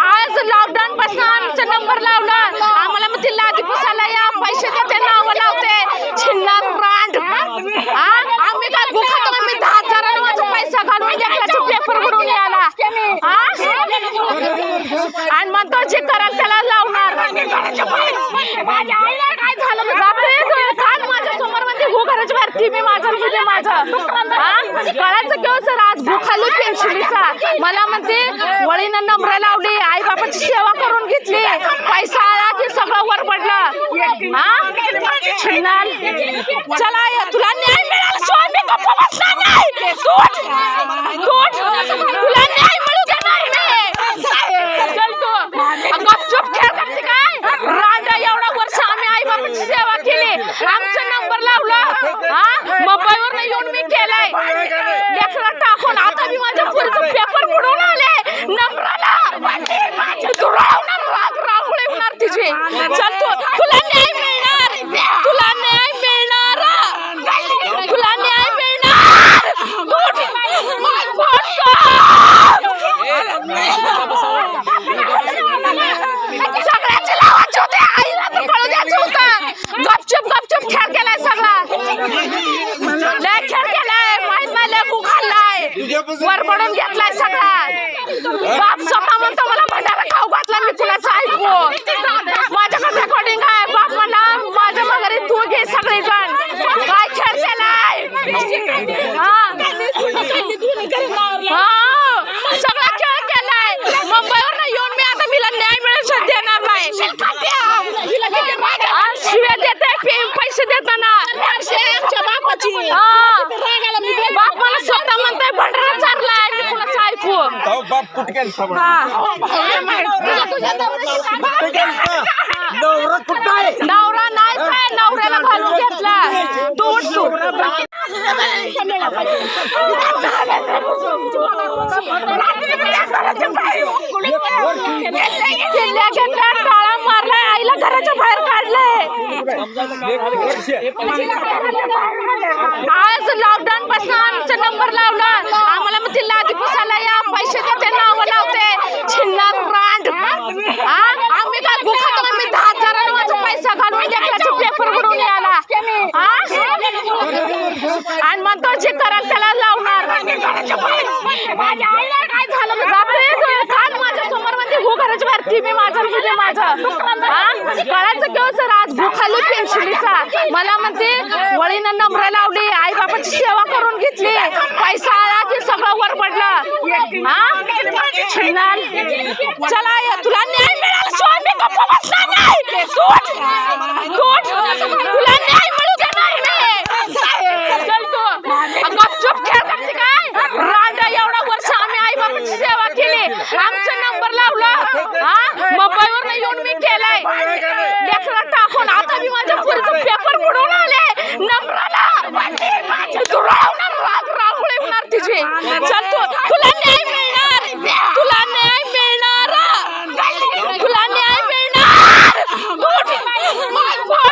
आज लॉकडाऊन पासून आमचा नंबर लावला. टीव्ही माझा. कळायचं सर? आज भूखाली पेन्शिलीचा. मला म्हणते वळीनं नंबर लावली आई बापाची सेवा करून घेतली. पैसा आला की सगळं वर पडलं हा? छिन्नाल चला तुला न्याय मिळाला शिवाय मी गप्प बसणार नाही सूट सूट तुला न्याय मिळू देणार नाही चल तू गपचूप खेळ करते काय रांडा एवढा वर्ष आम्ही आई बापाची सेवा केली आमचा नंबर लावला हा मुंबईवर येऊन मी केलाय लेकरं टाकून आता मी माझ्या पुरीचं पेपर बुडवून आले नंबराला तू राहणार राग राहुळे होणार तिची चल तू तुला न्याय मिळणार तुला न्याय मिळणार तुला न्याय मिळणार उठ. उठ. सगळ्याची लावायची होते आईला तर कळू द्यायचं होतं गपचूप गपचूप खेळ केलाय सगळा लय खेळ केलाय माहीत नाही लय पडून घेतलाय सगळा. बाप स्वतः म्हणतो मला भंडारा खाऊ घातला मी तुलाच ऐकू माझ्याकडे रेकॉर्डिंग आहे. बाप म्हणला माझ्या माघारी तू घे सगळे जण काय खेळ केलाय? सगळा खेळ केलाय. मुंबईवर येऊन मी आता मिला न्याय मिळेल देणार नाही. नवरा कुठं नवरा नाही काय? नवऱ्याला घालून घेतला. तू किल्ल्या घेतल्या टाळा मारलाय आईला घराच्या बाहेर काढलंय आज लॉकडाऊन पासून आमचा नंबर लावला. आम्हाला मग टीव्ही माझा. टीव्ही कळायचं किंवा सर आज भूखाली पेन्शिलीचा? मला म्हणते वळीनं नंबर लावली आई बापाची सेवा करून घेतली. पैसा आला की सगळं वर पडलं हा चला तुला न्याय मिळाला स्वामी मी गप्प बसणार नाही सूट सूट तुला न्याय मिळू देणार नाही चल तू गपचूप खेळ करते काय रांडा एवढा वर्ष आम्ही आई बापाची सेवा केली आमचा नंबर लावला हा मुंबईवर येऊन मी केलाय लेकरं टाकून आता मी माझ्या पुरीचं पेपर बुडवून आले नंबराला तू राहणार राग राहुळे होणार तिची चल तू तुला न्याय मिळणार तुला न्याय मिळणार तुला न्याय मिळणार उठ. उठ.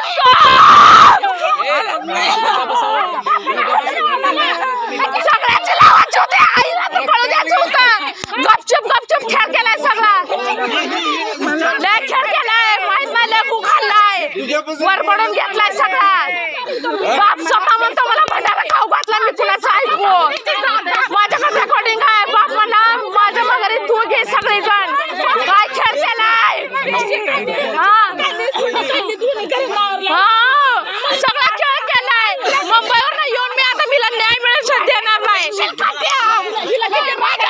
सगळ्याची लावायची होते आईला तर कळू द्यायचं होतं गपचूप गपचूप खेळ केलाय सगळा लय खेळ केलाय माहीत नाही लय खाल्लाय वर पडून घेतलाय सगळा. बाप स्वतः म्हणतो मला भंडारा खाऊ घातला मी तुलाच ऐकू माझ्याकडे रेकॉर्डिंग आहे. बाप म्हणला माझ्या माघारी तू घे सगळे जण काय खेळ केलाय हा. हा. सगळा खेळ केलाय. मुंबईवर येऊन मी आता मिला न्याय मिळेल देणार नाही.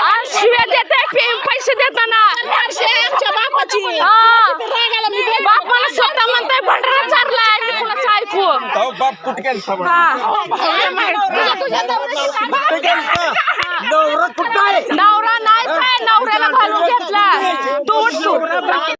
आज शिव्या देते पैसे देताना हा. बाप मला स्वतः म्हणताय भंडारा चाललाय मी कुणाच ऐकू अहो, बाप कुठे गेलता बरं? हा कुठे गेलता? नवरा कुठं आहे नवरा नाही काय नवऱ्याला घालून घेतला तू उठ तू